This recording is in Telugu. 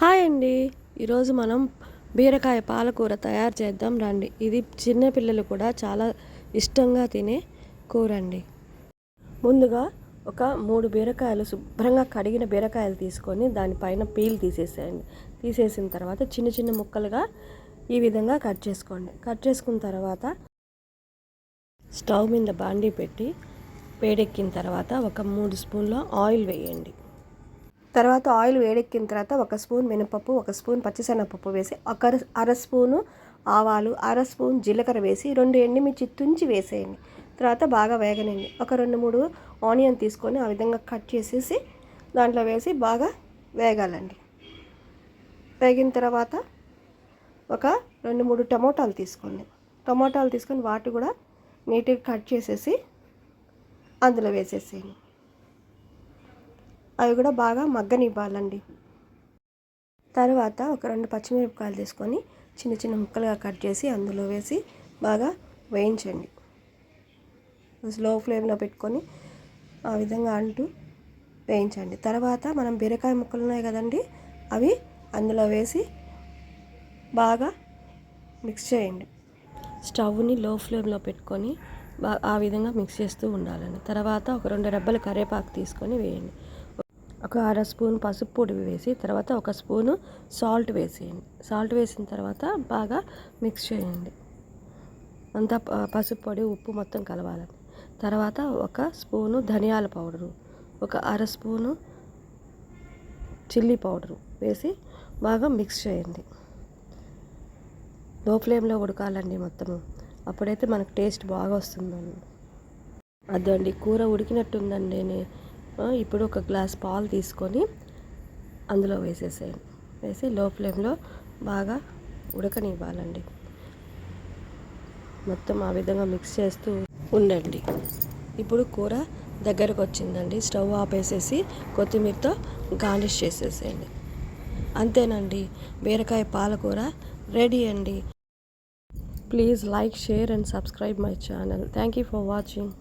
హాయ్ అండి. ఈరోజు మనం బీరకాయ పాలకూర తయారు చేద్దాం రండి. ఇది చిన్నపిల్లలు కూడా చాలా ఇష్టంగా తినే కూర అండి. ముందుగా ఒక మూడు బీరకాయలు శుభ్రంగా కడిగిన బీరకాయలు తీసుకొని దానిపైన పీల్ తీసేసేయండి. తీసేసిన తర్వాత చిన్న చిన్న ముక్కలుగా ఈ విధంగా కట్ చేసుకోండి. కట్ చేసుకున్న తర్వాత స్టవ్ మీద బాండీ పెట్టి వేడెక్కిన తర్వాత ఒక మూడు స్పూన్ల ఆయిల్ వేయండి. తర్వాత ఆయిల్ వేడెక్కిన తర్వాత ఒక స్పూన్ మినపప్పు ఒక స్పూన్ పచ్చిసెనపప్పు వేసి ఒక అర స్పూను ఆవాలు అర స్పూన్ జీలకర్ర వేసి రెండు ఎండుమిర్చి తుంచి వేసేయండి. తర్వాత బాగా వేగనండి ఒక రెండు మూడు ఆనియన్ తీసుకొని ఆ విధంగా కట్ చేసేసి దాంట్లో వేసి బాగా వేగాలండి. వేగిన తర్వాత ఒక రెండు మూడు టమోటాలు తీసుకోండి. టమోటాలు తీసుకొని వాటి కూడా నీట్గా కట్ చేసేసి అందులో వేసేసేయండి. అవి కూడా బాగా మగ్గనివ్వాలండి. తర్వాత ఒక రెండు పచ్చిమిరపకాయలు తీసుకొని చిన్న చిన్న ముక్కలుగా కట్ చేసి అందులో వేసి బాగా వేయించండి. స్లో ఫ్లేమ్లో పెట్టుకొని ఆ విధంగా అంటూ వేయించండి. తర్వాత మనం బీరకాయ ముక్కలు ఉన్నాయి కదండి అవి అందులో వేసి బాగా మిక్స్ చేయండి. స్టవ్ని లో ఫ్లేమ్లో పెట్టుకొని ఆ విధంగా మిక్స్ చేస్తూ ఉండాలండి. తర్వాత ఒక రెండు రెబ్బలు కరివేపాకు తీసుకొని వేయండి. ఒక అర స్పూన్ పసుపు పొడి వేసి తర్వాత ఒక స్పూను సాల్ట్ వేసేయండి. సాల్ట్ వేసిన తర్వాత బాగా మిక్స్ చేయండి. అంతా పసుపు పొడి ఉప్పు మొత్తం కలవాలి. తర్వాత ఒక స్పూను ధనియాల పౌడరు ఒక అర స్పూను చిల్లీ పౌడరు వేసి బాగా మిక్స్ చేయండి. లో ఫ్లేమ్లో ఉడకాలండి మొత్తము. అప్పుడైతే మనకు టేస్ట్ బాగా వస్తుందండి. అదండి కూర ఉడికినట్టుందండి ఇప్పుడు ఒక గ్లాస్ పాలు తీసుకొని అందులో వేసేసేయండి వేసి లో ఫ్లేమ్లో బాగా ఉడకనివ్వాలండి. మొత్తం ఆ విధంగా మిక్స్ చేస్తూ ఉండండి. ఇప్పుడు కూర దగ్గరకు వచ్చిందండి స్టవ్ ఆపేసేసి కొత్తిమీరతో గార్నిష్ చేసేసేయండి. అంతేనండి. బీరకాయ పాలకూర రెడీ అండి. Please like share and subscribe my channel. Thank you for watching.